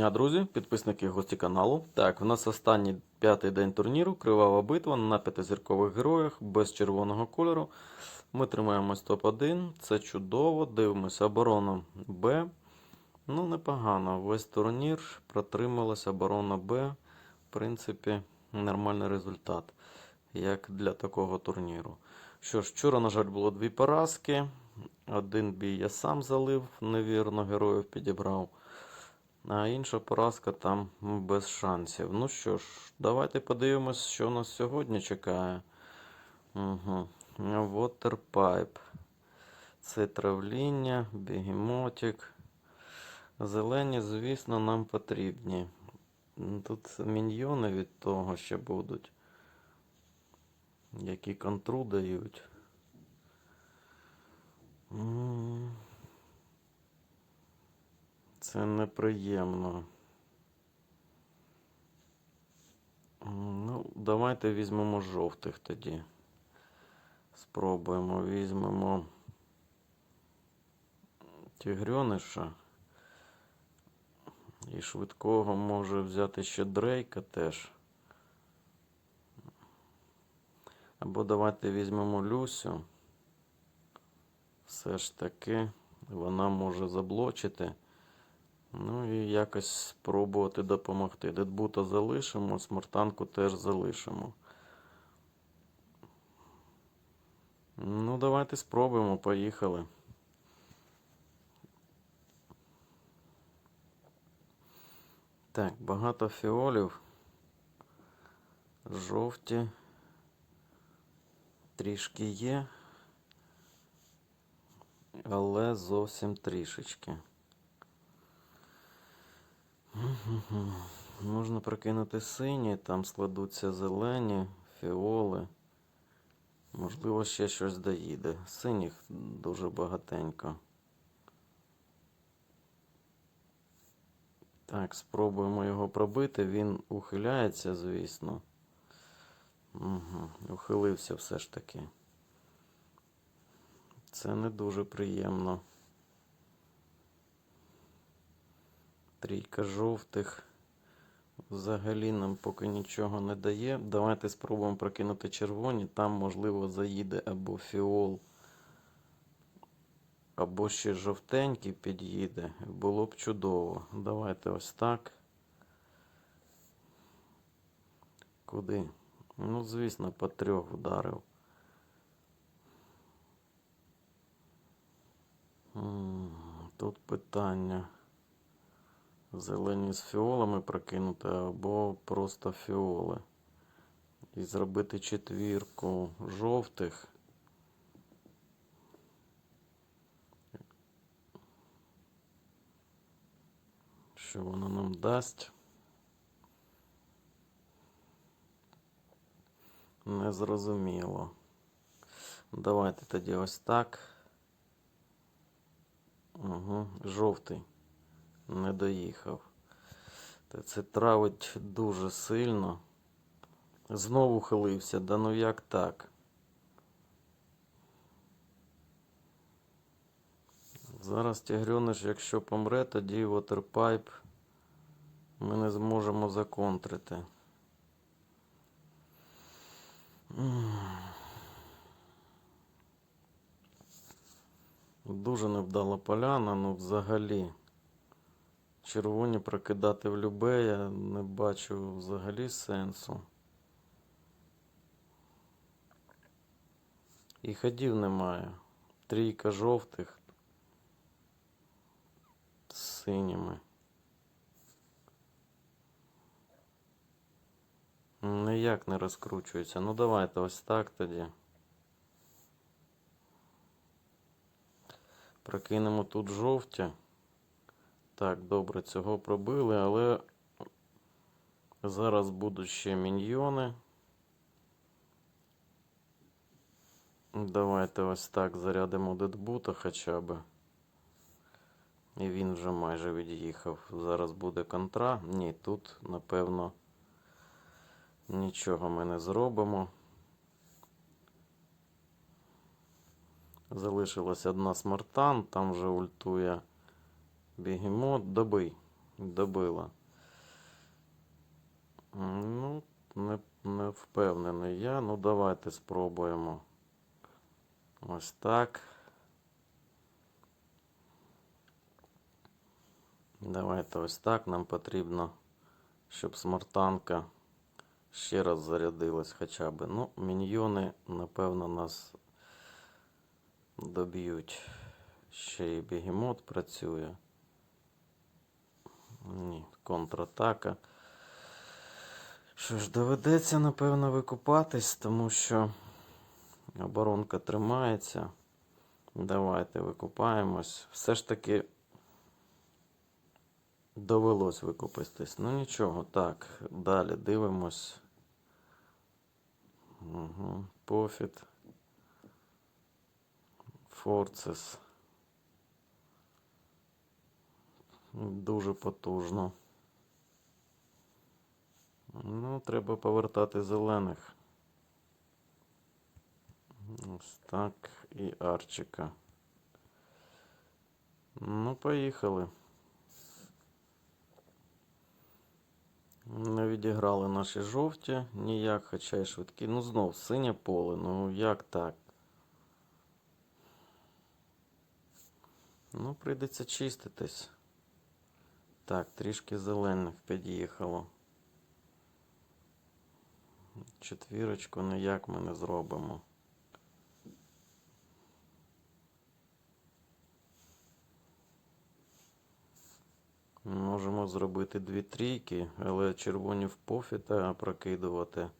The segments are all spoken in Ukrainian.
дня, друзі, підписники гості каналу. Так, в нас останній п'ятий день турніру. Кривава битва на п'ятизіркових героях без червоного кольору. Ми тримаємось топ-1. Це чудово. Дивимося оборону Б. Ну, непогано. Весь турнір протрималася оборона Б. В принципі, нормальний результат, як для такого турніру. Що ж, вчора, на жаль, було дві поразки. Один бій я сам залив, невірно, героїв підібрав. А інша поразка там без шансів. Ну що ж, давайте подивимось, що нас сьогодні чекає. Угу. Waterpipe. Це травління, бігемотик. Зелені, звісно, нам потрібні. Ну, Тут міньйони від того ще будуть, які контру дають. Це неприємно. Ну, давайте візьмемо жовтих тоді. Спробуємо, візьмемо тігрьониша. І швидкого може взяти ще Дрейка теж. Або давайте візьмемо Люсю. Все ж таки вона може заблочити. Ну і якось спробувати допомогти. Дедбута залишимо, смертанку теж залишимо. Ну, давайте спробуємо, поїхали. Так, багато фіолів. Жовті. Трішки є. Але зовсім трішечки. Можна прокинути сині, там складуться зелені, фіоли. Можливо, ще щось доїде. Синіх дуже багатенько. Так, спробуємо його пробити. Він ухиляється, звісно. Угу. Ухилився все ж таки. Це не дуже приємно. Трійка жовтих взагалі нам поки нічого не дає. Давайте спробуємо прокинути червоні. Там, можливо, заїде або фіол, або ще жовтенький під'їде. Було б чудово. Давайте ось так. Куди? Ну, звісно, по трьох вдарив. Тут питання. Зелені з фіолами прокинути або просто фіоли. І зробити четвірку жовтих. Що воно нам дасть? Незрозуміло. Давайте тоді ось так. Угу. Жовтий не доїхав. Це травить дуже сильно. Знову хилився, да ну як так? Зараз тігрьониш, якщо помре, тоді вотерпайп ми не зможемо законтрити. Дуже невдала поляна, ну взагалі. Червоні прокидати в любе, я не бачу взагалі сенсу. І ходів немає. Трійка жовтих з синіми. Ніяк не розкручується. Ну давайте ось так тоді. Прокинемо тут жовті. Так, добре, цього пробили, але зараз будуть ще міньйони. Давайте ось так зарядимо дедбута хоча б. І він вже майже від'їхав. Зараз буде контра. Ні, тут, напевно, нічого ми не зробимо. Залишилась одна смартан, там вже ультує бігемот. Добий. Добила. Ну, не, не впевнений я. Ну, давайте спробуємо. Ось так. Давайте ось так. Нам потрібно, щоб смартанка ще раз зарядилась хоча б. Ну, міньйони, напевно, нас доб'ють. Ще і бігемот працює. Ні, контратака. Що ж, доведеться, напевно, викупатись, тому що оборонка тримається. Давайте викупаємось. Все ж таки довелось викупитись. Ну нічого, так, далі дивимось. Угу. Пофіт. Форцес. Дуже потужно. Ну, треба повертати зелених. Ось так. І Арчика. Ну, поїхали. Не відіграли наші жовті ніяк, хоча й швидкі. Ну, знов синє поле. Ну як так? Ну, прийдеться чиститись. Так, трішки зелених під'їхало. Четвірочку ніяк ми не зробимо. Можемо зробити дві трійки, але червоні в пофіта прокидувати.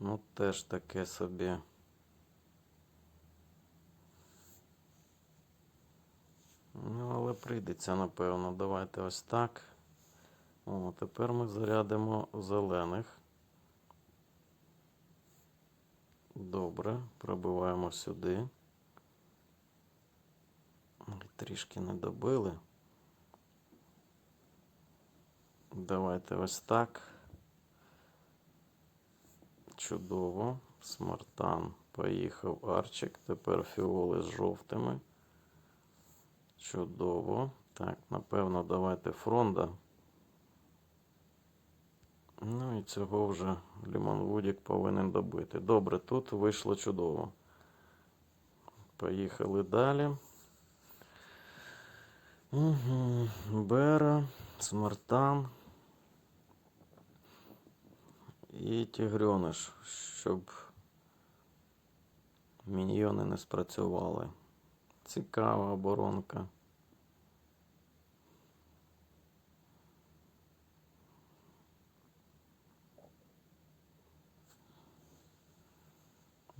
Ну, теж таке собі. Ну, але прийдеться, напевно. Давайте ось так. О, тепер ми зарядимо зелених. Добре, пробиваємо сюди. Трішки не добили. Давайте ось так. Чудово. Смартан. Поїхав Арчик. Тепер фіоли з жовтими. Чудово. Так, напевно, давайте фронда. Ну і цього вже Лімон Вудік повинен добити. Добре, тут вийшло чудово. Поїхали далі. Угу. Бера, Смартан. І Тігрьониш, щоб міньйони не спрацювали. Цікава оборонка.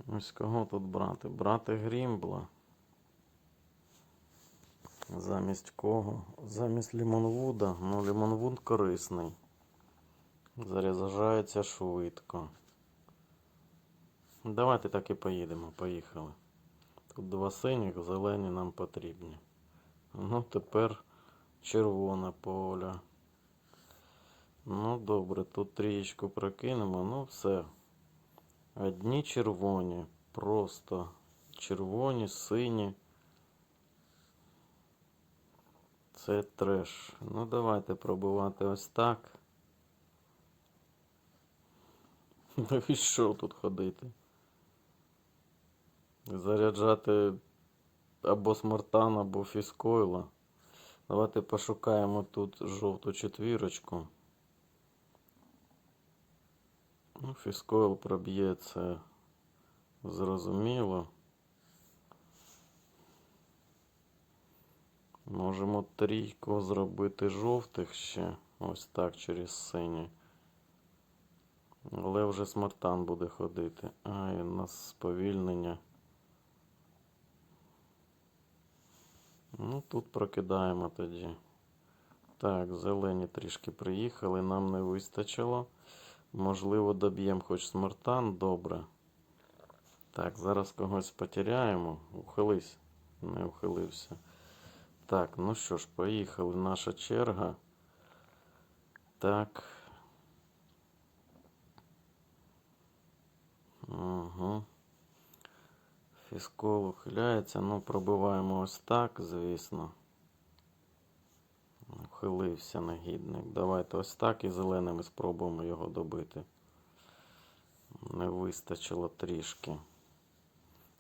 Ось кого тут брати? Брати Грімбла. Замість кого? Замість Лімонвуда. Ну, Лімонвуд корисний. Заряджається швидко. Давайте так і поїдемо. Поїхали. Тут два синіх, зелені нам потрібні. Ну, тепер червоне поля. Ну, добре, тут трієчку прокинемо. Ну, все. Одні червоні. Просто червоні, сині. Це треш. Ну, давайте пробувати ось так. Навіщо тут ходити? Заряджати або смартан, або фіскойла. Давайте пошукаємо тут жовту четвірочку. Ну, фіскойл проб'є зрозуміло. Можемо трійку зробити жовтих ще. Ось так через сині. Але вже смартан буде ходити. Ай, у нас сповільнення. Ну, тут прокидаємо тоді. Так, зелені трішки приїхали, нам не вистачило. Можливо, доб'ємо хоч смартан, добре. Так, зараз когось потеряємо. Ухились. Не ухилився. Так, ну що ж, поїхали. Наша черга. Так. Угу. Фіскол ухиляється. Ну, пробиваємо ось так, звісно. Вхилився негідник. Давайте ось так і зеленими спробуємо його добити. Не вистачило трішки.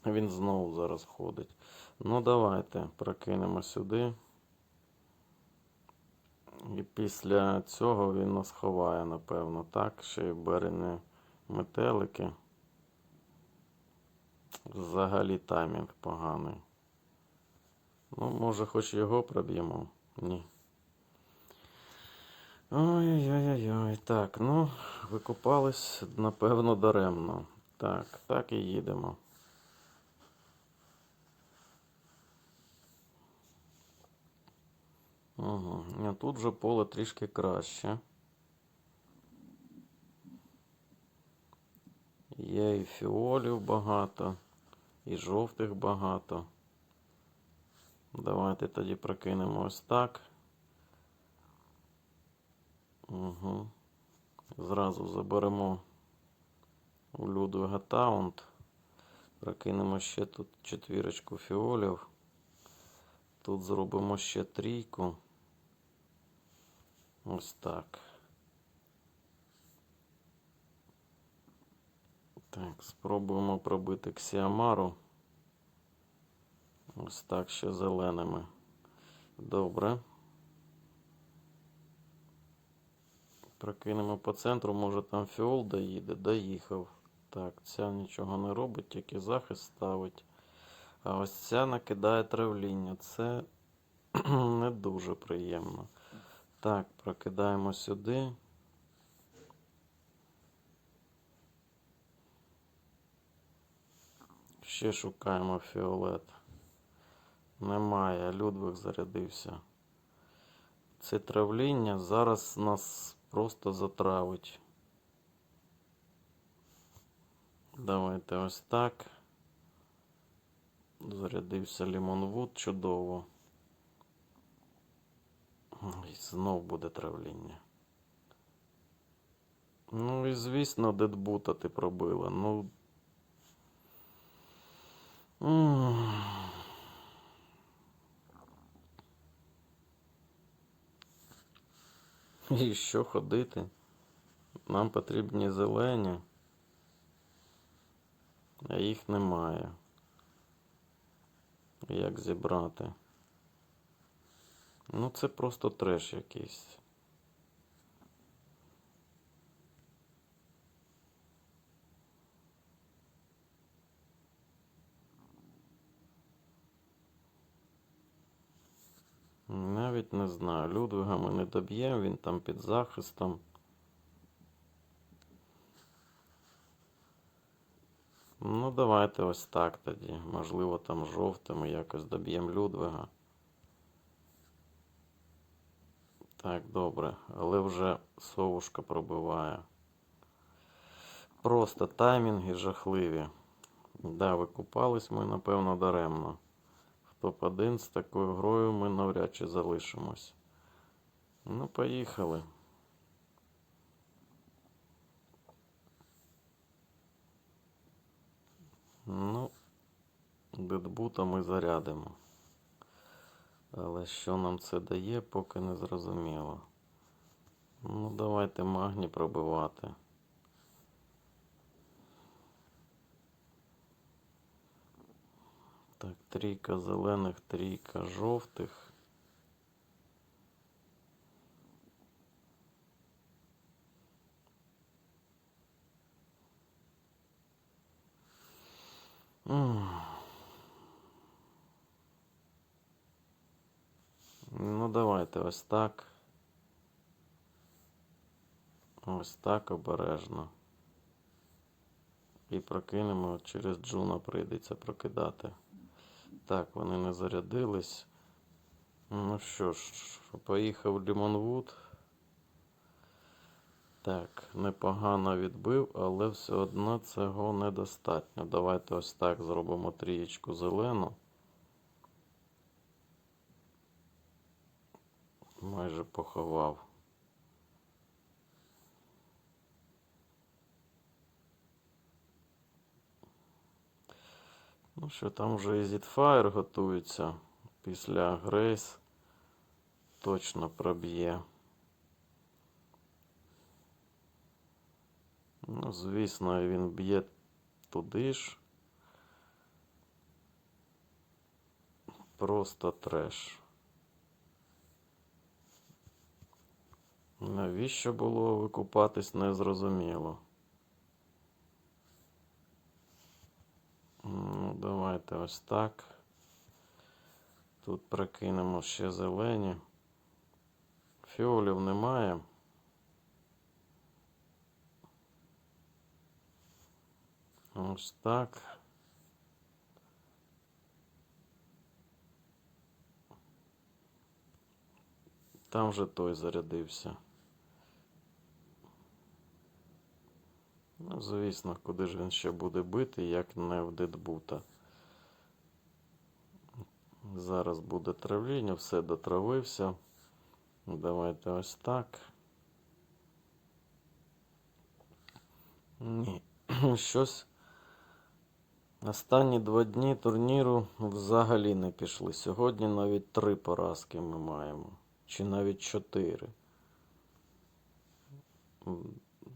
Він знову зараз ходить. Ну, давайте прокинемо сюди. І після цього він нас ховає, напевно, так? Ще й берене метелики. Взагалі таймінг поганий. Ну, може, хоч його проб'ємо? Ні. Ой-ой-ой-ой. Так, ну, викупались, напевно, даремно. Так, так і їдемо. Угу. Тут вже поле трішки краще. Є і фіолів багато, і жовтих багато. Давайте тоді прокинемо ось так. Угу. Зразу заберемо у Людвига Таунт. Прокинемо ще тут четвірочку фіолів. Тут зробимо ще трійку. Ось так. Так, спробуємо пробити Ксіамару. Ось так ще зеленими. Добре. Прокинемо по центру, може там фіол доїде, доїхав. Так, ця нічого не робить, тільки захист ставить. А ось ця накидає травління. Це не дуже приємно. Так, прокидаємо сюди. Ще шукаємо фіолет. Немає, Людвиг зарядився. Це травління зараз нас просто затравить. Давайте ось так. Зарядився Лімонвуд, чудово. І знов буде травління. Ну і звісно, дедбута ти пробила. Ну. І що ходити? Нам потрібні зелені, а їх немає. Як зібрати? Ну, це просто треш якийсь. Навіть не знаю. Людвига ми не доб'ємо, він там під захистом. Ну, давайте ось так тоді. Можливо, там жовтими якось доб'ємо Людвига. Так, добре, але вже совушка пробиває. Просто таймінги жахливі. Да, викупались ми, напевно, даремно. В топ-1 з такою грою ми навряд чи залишимось. Ну, поїхали. Ну, дедбута ми зарядимо. Але що нам це дає, поки не зрозуміло. Ну, давайте магні пробивати. Так, трійка зелених, трійка жовтих. Ну, давайте ось так. Ось так обережно. І прокинемо через Джуна прийдеться прокидати. Так, вони не зарядились. Ну що ж, поїхав Лімонвуд. Так, непогано відбив, але все одно цього недостатньо. Давайте ось так зробимо трієчку зелену. Майже поховав. Ну що, там вже і Zitfire готується після Грейс. точно проб'є. Ну, звісно, він б'є туди ж. Просто треш. Навіщо було викупатись, незрозуміло. Ну, давайте ось так. Тут прокинемо ще зелені. Фіолів немає. Ось так. Там же той зарядився. Ну, звісно, куди ж він ще буде бити, як не в дедбута. Зараз буде травління, все дотравився. Давайте ось так. Ні, щось. Останні два дні турніру взагалі не пішли. Сьогодні навіть три поразки ми маємо. Чи навіть чотири.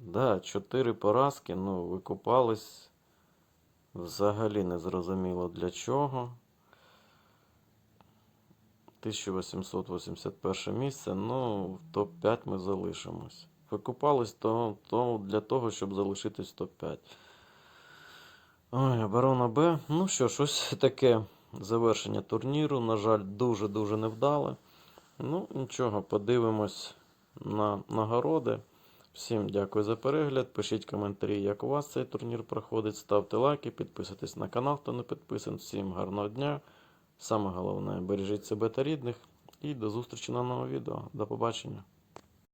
Да, чотири поразки, ну, викупались взагалі не зрозуміло для чого. 1881 місце, ну, в топ-5 ми залишимось. Викупались то, то для того, щоб залишитись в топ-5. Ой, оборона Б. Ну що ж, ось таке завершення турніру. На жаль, дуже-дуже невдале. Ну, нічого, подивимось на нагороди. Всім дякую за перегляд. Пишіть коментарі, як у вас цей турнір проходить. Ставте лайки, підписуйтесь на канал, хто не підписаний. Всім гарного дня. Саме головне, бережіть себе та рідних. І до зустрічі на новому відео. До побачення.